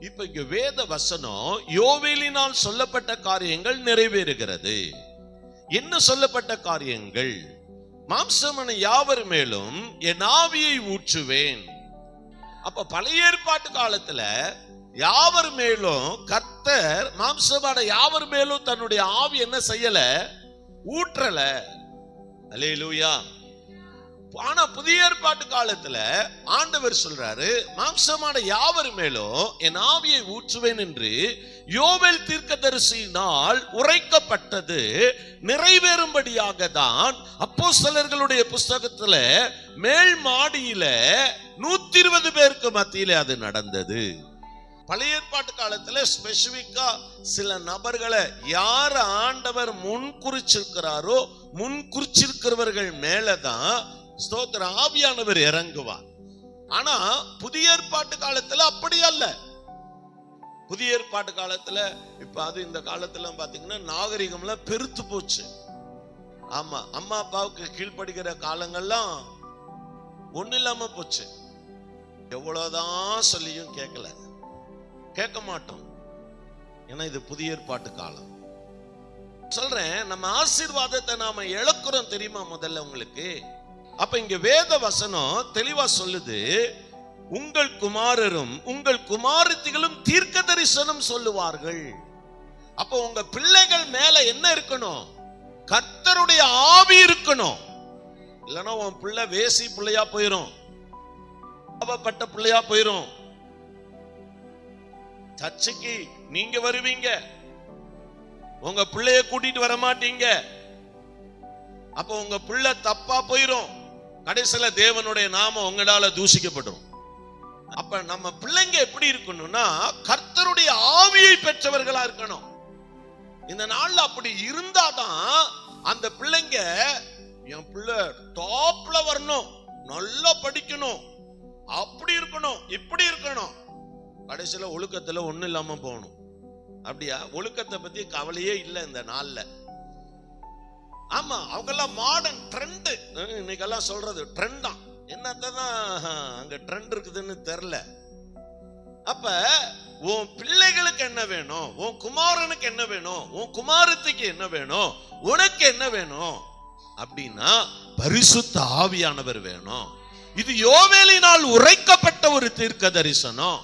இப்ப இங்க வேத வசனம் யோவேலினால் சொல்லப்பட்ட காரியங்கள் நிறைவேறுகிறது. என்ன சொல்லப்பட்ட காரியங்கள்? மாம்சமன யாவர் மேலும் என் ஆவியை ஊற்றுவேன். அப்ப பழைய ஏற்பாட்டு காலத்துல யாவர் மேலும் கர்த்தர் மாம்சமான யாவர் மேலும் தன்னுடைய ஆவி என்ன செய்யல? ஊற்றல. அல்லேலூயா. ஆனா புதிய ஏற்பாட்டு காலத்துல ஆண்டவர் சொல்றாரு மாம்சமான யாவர் மேலும் என் ஆவியை ஊற்றுவேன் என்று யோவேல் தீர்க்கதரிசியினால் உரைக்கப்பட்டது நிறைவேறும்படியாக தான் அப்போஸ்தலர்களுடைய புஸ்தகத்துல மேல் மாடியில நூத்தி இருபது பேருக்கு மத்தியில அது நடந்தது. பழைய ஏற்பாட்டு காலத்துல ஸ்பெசிபிக்கா சில நபர்களை யார் ஆண்டவர் முன் குறிச்சிருக்கிறாரோ முன் குறிச்சிருக்கிறவர்கள் மேலதான் ஸ்தோத்திர ஆவியானவர் இறங்குவார். ஆனா புதிய ஏற்பாட்டு காலத்துல அப்படி அல்ல. புதிய ஏற்பாட்டு காலத்துல இப்ப அது இந்த காலத்துல பாத்தீங்கன்னா நாகரிகம்ல பெருத்து போச்சு. ஆமா அம்மா அப்பாவுக்கு கீழ்ப்படுகிற காலங்கள்லாம் ஒண்ணு இல்லாம போச்சு. எவ்வளவுதான் சொல்லியும் கேட்கல கேட்க மாட்டோம். ஏன்னா இது புதிய ஏற்பாட்டு காலம். சொல்றேன் நம்ம ஆசீர்வாதத்தை நாம இழக்கிறோம் தெரியுமா முதல்ல உங்களுக்கு? அப்ப இங்க வேத வசனம் தெளிவா சொல்லுது உங்கள் குமாரரும் உங்கள் குமாரத்திகளும் தீர்க்க தரிசனம் சொல்லுவார்கள். அப்போ உங்க பிள்ளைகள் மேல என்ன இருக்கணும்? கர்த்தருடைய ஆவி இருக்கணும். இல்லைன்னா உன் பிள்ளை வேசி பிள்ளையா போயிரும். பாவப்பட்ட பிள்ளையா போயிரும். சர்ச்சுக்கு நீங்க வருவீங்க. உங்க பிள்ளைய கூட்டிட்டு வர மாட்டீங்க அப்ப உங்க பிள்ளை தப்பா போயிரும். கடைசியில தேவனுடைய நாமம் உங்களால தூசிக்கப்படும் அப்ப நம்ம பிள்ளைங்க எப்படி இருக்கணும்னா கர்த்தருடைய ஆவியை பெற்றவர்களா இருக்கணும். இந்த நாள்ல அப்படி இருந்தாதான் அந்த பிள்ளைங்க என் பிள்ளை டாப்ல வரணும் நல்லா படிக்கணும் அப்படி இருக்கணும் இப்படி இருக்கணும். கடைசியில ஒழுக்கத்துல ஒண்ணு இல்லாம போகணும். அப்படியா? ஒழுக்கத்தை பத்தி கவலையே இல்லை இந்த நாள்ல. ஆமா அவங்கெல்லாம் மாடர்ன் ட்ரெண்ட் இன்னைக்கெல்லாம் சொல்றது ட்ரெண்ட் தான். என்னத்தான் அங்க ட்ரெண்ட் இருக்குதுன்னு தெரில அப்ப உன் பிள்ளைகளுக்கு என்ன வேணும்? உன் குமாரனுக்கு என்ன வேணும்? உன் குமாரத்துக்கு என்ன வேணும்? உனக்கு என்ன வேணும்? அப்படின்னா பரிசுத்த ஆவியானவர் வேணும். இது யோவேலினால் உரைக்கப்பட்ட ஒரு தீர்க்க தரிசனம்